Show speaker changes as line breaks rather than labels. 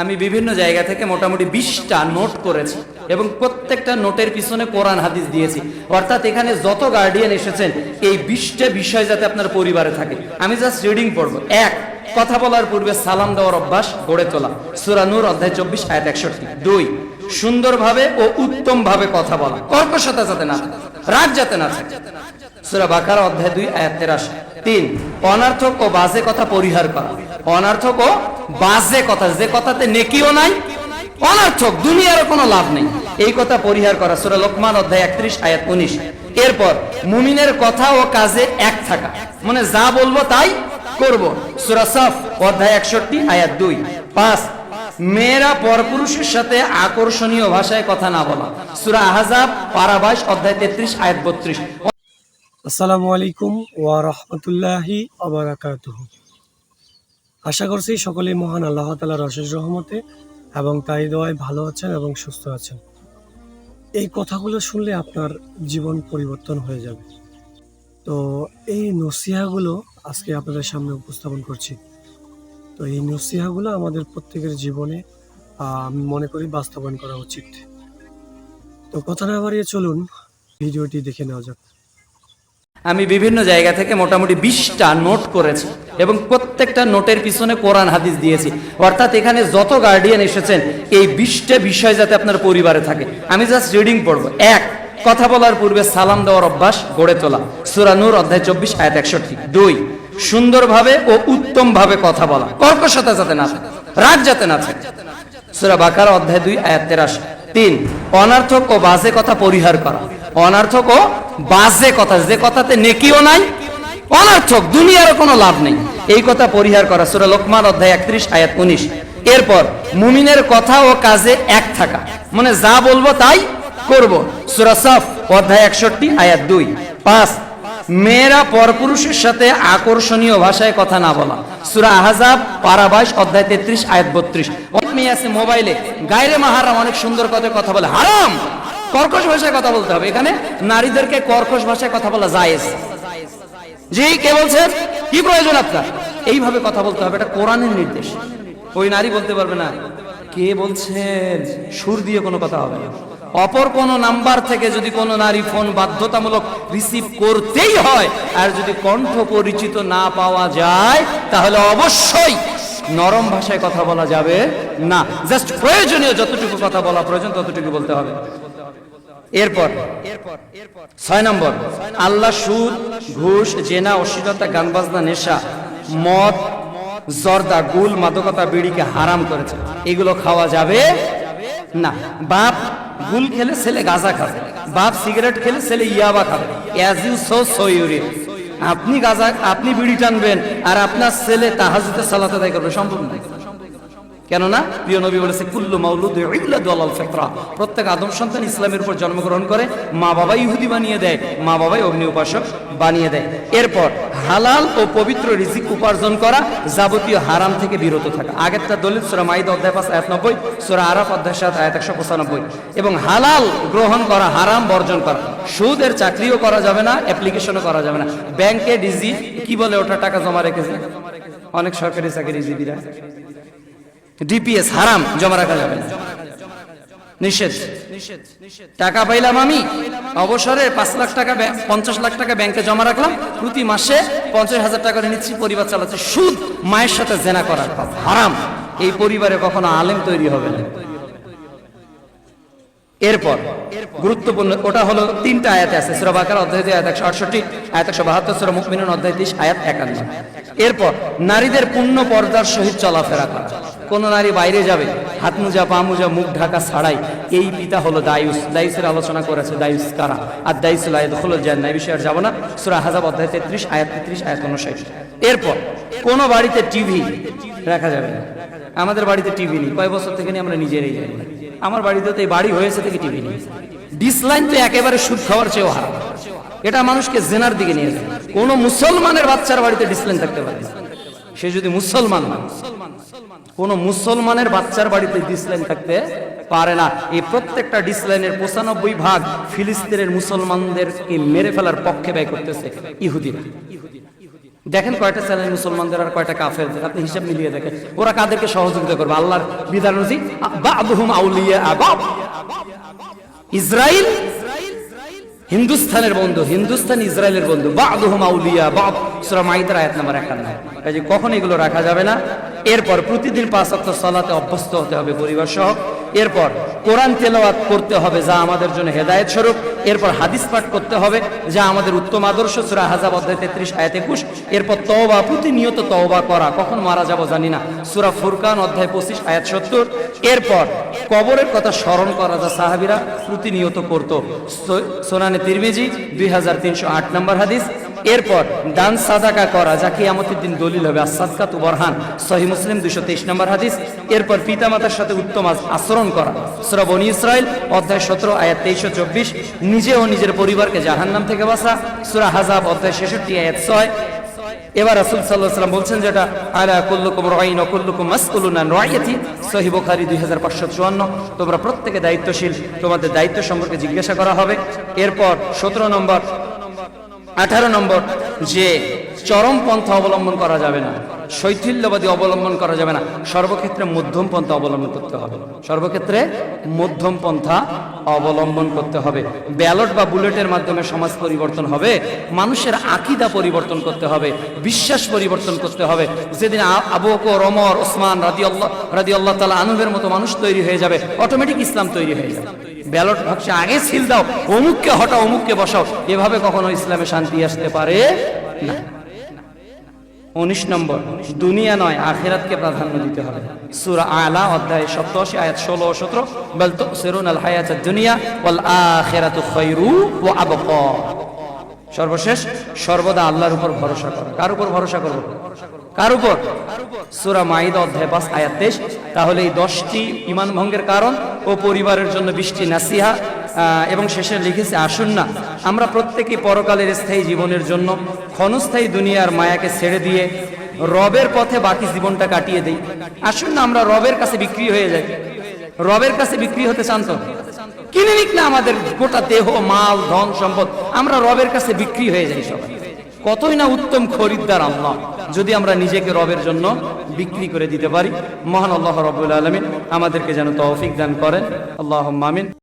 আমি বিভিন্ন জায়গা থেকে মোটামুটি বিশটা নোট করেছি এবং প্রত্যেকটা নোটের পিছনে কোরআন হাদিস দিয়েছি। অর্থাৎ এখানে যত গার্ডিয়ান এসেছেন, এই বিশটা বিষয় যাতে আপনার পরিবারে থাকে। আমি জাস্ট রিডিং পড়ব। এক, কথা বলার পূর্বে সালাম দেওয়ার অভ্যাস গড়ে তোলা। সুরানুর অধ্যায় চব্বিশ, আয়াত একষট্টি। দুই, সুন্দরভাবে ও উত্তম ভাবে কথা বলা। কর্কশতা যাতে না রাগ যাতে না থাকে। সুরা বাকার অধ্যায় দুই, আয়াত তেরাশি। তিন, অনার্থক ও বাজে কথা পরিহার করা। অনার্থক ও বাজে কথা, যে কথাতে নেকিও নাই, অনার্থক দুনিয়ার কোনো লাভ নেই। এই কথা পরিহার করা সুরা লোকমান অধ্যায় একত্রিশ, আয়াত উনিশ। এরপর, মুমিনের কথা ও কাজে এক থাকা। মানে যা বলব তাই করব। সুরা সফ, অধ্যায় একষট্টি, আয়াত দুই। পাঁচ, মেয়েরা পরপুরুষের সাথে আকর্ষণীয় ভাষায় কথা না বলা। সুরা আহাজাব পারাবাস অধ্যায় তেত্রিশ, আয়াত বত্রিশ।
আসসালামু আলাইকুম ওয়া রাহমাতুল্লাহি ওয়া বারাকাতুহু। আশা করছি সকলেই মহান আল্লাহ তাআলার অশেষ রহমতে এবং তাই দোয়ায় ভালো আছেন এবং সুস্থ আছেন। এই কথাগুলো শুনলে আপনার জীবন পরিবর্তন হয়ে যাবে। তো এই নসিহাগুলো আজকে আপনাদের সামনে উপস্থাপন করছি। তো এই নসিহাগুলো আমাদের প্রত্যেকের জীবনে আমি মনে করি বাস্তবায়ন করা উচিত। তো কথা না বাড়িয়ে চলুন, ভিডিওটি দেখে নেওয়া যাক।
আমি বিভিন্ন জায়গা থেকে মোটামুটি বিশটা নোট করেছি। এবং প্রত্যেকটা নোটের পিছনে কোরআন হাদিস দিয়েছি। অর্থাৎ এখানে যত গার্ডিয়ান এসেছেন, এই বিশটা বিষয় যাতে আপনার পরিবারে থাকে। আমি জাস্ট রিডিং পড়ব। এক, কথা বলার পূর্বে সালাম দেওয়ার অভ্যাস গড়ে তোলা। সুরানুর অধ্যায় চব্বিশ, আয়াত একষট্টি। দুই, সুন্দরভাবে ও উত্তম ভাবে কথা বলা। কর্কশতা যাতে না থাকে, রাগ যাতে না থাকে। সুরা বাকার অধ্যায় দুই, আয়াত তেরাশি। তিন, অনার্থক ও বাজে কথা পরিহার করা। অনার্থক ও বাজে কথা, যে কথাতে নেকিও নাই অনার্থক দুনিয়ার কোনো লাভ নেই। এই কথা পরিহার করা সুরা লোকমান অধ্যায় একত্রিশ, আয়াত উনিশ। এরপর, মুমিনের কথা ও কাজে এক থাকা। মানে যা বলব তাই করব। সুরা সফ অধ্যায় একষট্টি, আয়াত দুই। পাঁচ, মেয়েরা পরপুরুষের সাথে আকর্ষণীয় ভাষায় কথা না বলা। সুরা আহাজাব পারাবাস অধ্যায় তেত্রিশ, আয়াত বত্রিশ। অনেক মেয়ে আছে মোবাইলে, গায়রে মাহারাম অনেক সুন্দর কথা কথা বলে। হারাম! কর্কশ ভাষায় কথা বলতে হবে। এখানে নারীদেরকে কর্কশ ভাষায় কথা বলা জায়েজ। জি, কে বলছেন কি প্রয়োজন আপনার? এইভাবে কথা বলতে হবে, এটা কোরআনের নির্দেশ। ওই নারী বলতে পারবে না, কে বলছেন? সুর দিয়ে কোনো কথা হবে না। অপর কোন নাম্বার থেকে যদি কোনো নারী ফোন বাধ্যতামূলক রিসিভ করতেই হয়, আর যদি কণ্ঠ পরিচিত না পাওয়া যায়, তাহলে অবশ্যই নরম ভাষায় কথা বলা যাবে না। জাস্ট প্রয়োজনীয় যতটুকু কথা বলা প্রয়োজন, ততটুকু বলতে হবে। এরপর, ছয় নম্বর, আল্লাহ সুদ, ঘুষ, জেনা, অশ্লীলতা গান বাজনা নেশা, মদ, জর্দা, গুল, মাদকতা, বিড়িকে হারাম করেছে। এগুলো খাওয়া যাবে না। বাপ গুল খেলে ছেলে গাঁজা খাবে। বাপ সিগারেট খেলে ছেলে ইয়াবা খাবে। অ্যাজ ইউ সো সো আপনি গাঁজা, আপনি বিড়ি টানবেন আর আপনার ছেলে তাহাজুতে সালাত আদায় করবে। সম্ভব না কেননা প্রিয় নবী বলেছে, কুল্লু মাউলুদ ইউলাদু আলাল প্রত্যেক আদম সন্তান ইসলামের উপর জন্মগ্রহণ করে, মা বাবা ইহুদি বানিয়ে দেয়, মা বাবাই অগ্নি উপাসক বানিয়ে দেয়। এরপর হালাল ও পবিত্র রিজিক উপার্জন করা যাবতীয় হারাম থেকে বিরত থাকা। আগেরটা দলিত সূরা মাইদা অধ্যায় পাঁচ, আয়াত নব্বই, সূরা আরাফ অধ্যায় সাত, আয়াত একশো পঁচানব্বই। এবং হালাল গ্রহণ করা, হারাম বর্জন করা, সুদের চাকরিও করা যাবে না, অ্যাপ্লিকেশনও করা যাবে না। ব্যাংকে ডিজি কি বলে ওটা টাকা জমা রেখেছে? অনেক সরকারি চাকরি চাকরিজীবীরা। ডিপিএস হারাম, জমা রাখা যাবে নিষেধ। টাকা পাইলাম আমি, অবসরে পাঁচ লাখ টাকা পঞ্চাশ লাখ টাকা ব্যাংকে জমা রাখলাম, প্রতি মাসে পঞ্চাশ হাজার টাকা করে নিচ্ছি, পরিবার চালাচ্ছে। সুদ মায়ের সাথে জেনা করার হারাম। এই পরিবারে কখনো আলেম তৈরি হবে না। এরপর, গুরুত্বপূর্ণ, ওটা হলো তিনটা আয়াতে আছে, সুরা বাকার অধ্যায় আয়াত একশো আটষট্টি, আয়াত একশো বাহাত্তর, সুরা মুকমিনুন অধ্যায় তিরিশ, আয়াত একান্ন। এরপর নারীদের পূর্ণ পর্দার সহিত চলাফেরা করা। কোন নারী বাইরে যাবে, হাত মুজা, পা মুজা, মুখ ঢাকা ছাড়াই। এই পিতা হলো দায়ুস। দায়ুসের আলোচনা করেছে দায়ুস কারা? আর আয়াত হলো জান এই বিষয়ে আর যাব না। সুরা হাজাব অধ্যায় তেত্রিশ, আয়াত তেত্রিশ, আয়াত উনষাট এরপর কোন বাড়িতে টিভি রাখা যাবে না। আমাদের বাড়িতে টিভি নেই। কয় বছর থেকে নিয়ে আমরা নিজেরাই যাই আমার বাড়িতে তো এই বাড়ি হয়েছে থেকে টিভি নেই। ডিসলাইন তো একেবারে সুদ খাওয়ার চেয়েও হারাম। এটা মানুষকে জেনার দিকে নিয়ে যায় কোন মুসলমানের বাচ্চার বাড়িতে ডিসলাইন থাকতে পারে না। সে যদি মুসলমান না কোন মুসলমানের বাচ্চার বাড়িতে ডিসলাইন থাকতে পারে না। এই প্রত্যেকটা ডিসলাইনের পঁচানব্বই ভাগ ফিলিস্তিনের মুসলমানদেরকে মেরে ফেলার পক্ষে ব্যয় করতেছে ইহুদিরা। দেখেন কয়টা চ্যানেল মুসলমানদের আর কয়টা কাফেরদের আপনি হিসাব মিলিয়ে দেখেন। ওরা কাদেরকে সহযোগিতা করবে? আল্লাহর বিধান অনুযায়ী ইসরায়েল হিন্দুস্তানের বন্ধু হিন্দুস্তান ইসরায়েলের বন্ধু আয়াত নাম্বার 51 কাজে কখন এগুলো রাখা যাবে না। এরপর প্রতিদিন পাঁচ ওয়াক্ত সালাতে অভ্যস্ত হতে হবে পরিবার সহ। এরপর কোরআন তেলাওয়াত করতে হবে, যা আমাদের জন্য হেদায়েত স্বরূপ। এরপর হাদিস পাঠ করতে হবে, যা আমাদের উত্তম আদর্শ, সূরা হাজাব অধ্যায় 33 আয়াত 21 এরপর তওবা, প্রতিনিয়ত তওবা করা, কখন মারা যাব জানি না। সূরা ফুরকান অধ্যায় 25 আয়াত 70 এরপর কবরের কথা স্মরণ করা যা সাহাবীরা প্রতিনিয়ত করত সোনানে তিরমিজি 2308 নম্বর হাদিস। এরপর দান সাদাকা করা যা কিয়ামতের দিন দলিল হবে। আসাদকা তু বরহান। সহি মুসলিম দুশো তেইশ নম্বর হাদিস। এরপর পিতামাতার সাথে উত্তম আচরণ করা। সুরা বনি ইসরায়েল অধ্যায় সতেরো, আয়াত তেইশশো চব্বিশ। নিজে ও নিজের পরিবারকে জাহান্নাম থেকে বাঁচা। সুরা হাজাব অধ্যায় ছেষট্টি, আয়াত ছয়। এবার রাসুল সাল্লাহ সাল্লাম বলছেন যেটা আলা কুল্লুকুম রাইন ওয়া কুল্লুকুম সহি আন রাইয়াতি? সহিহ বুখারী 2554 তোমরা প্রত্যেকে দায়িত্বশীল, তোমাদের দায়িত্ব সম্পর্কে জিজ্ঞাসা করা হবে। এরপর 17 নম্বর, আঠারো নম্বর, যে চরম পন্থা অবলম্বন করা যাবে না। শৈথিল্যবাদী অবলম্বন করা যাবে না। সর্বক্ষেত্রে মধ্যম পন্থা অবলম্বন করতে হবে। সর্বক্ষেত্রে মধ্যম পন্থা অবলম্বন করতে হবে। ব্যালট বা বুলেটের মাধ্যমে সমাজ পরিবর্তন হবে। মানুষের আকিদা পরিবর্তন করতে হবে। বিশ্বাস পরিবর্তন করতে হবে। যেদিন আ- আবু বকর, ওমর, ওসমান রাদি আল্লাহ রাদি আল্লাহ তালা আনুবের মতো মানুষ তৈরি হয়ে যাবে। অটোমেটিক ইসলাম তৈরি হয়ে যাবে। ব্যালট ভাবছে আগে সিল দাও, অমুককে হটাও, অমুককে বসাও। এভাবে কখনো ইসলামে শান্তি আসতে পারে না। উনিশ নম্বর, দুনিয়া নয়, আখেরাতকে প্রাধান্য দিতে হবে। সুরা আলা অধ্যায় সপ্তাশি আয়াত ষোলো ও সতেরো, বল সেরুন আল হায়াত দুনিয়া ওয়াল আখিরাতু খায়রু ওয়া আবকা। সর্বশেষ, সর্বদা আল্লাহর উপর ভরসা করো। কার উপর ভরসা করব? কার উপর? সুরা মাইদা অধ্যায় পাঁচ, আয়াত তেইশ। তাহলে এই দশটি ইমান ভঙ্গের কারণ ও পরিবারের জন্য বৃষ্টি নাসিহা এবং শেষে লিখেছে, আসুন না, আমরা প্রত্যেকে পরকালের স্থায়ী জীবনের জন্য ক্ষণস্থায়ী দুনিয়ার মায়াকে ছেড়ে দিয়ে রবের পথে বাকি জীবনটা কাটিয়ে দেই। আসুন না, আমরা রবের কাছে বিক্রি হয়ে যাই। রবের কাছে বিক্রি হতে চান তো? কিনে নিক না আমাদের গোটা দেহ, মাল, ধন, সম্পদ, আমরা রবের কাছে বিক্রি হয়ে যাই সবাই। কতই না উত্তম খরিদ্দার আল্লাহ, যদি আমরা নিজেকে রবের জন্য বিক্রি করে দিতে পারি। মহান আল্লাহ রবুল আলমিন আমাদেরকে যেন তৌফিক দান করেন। আল্লাহ মামিন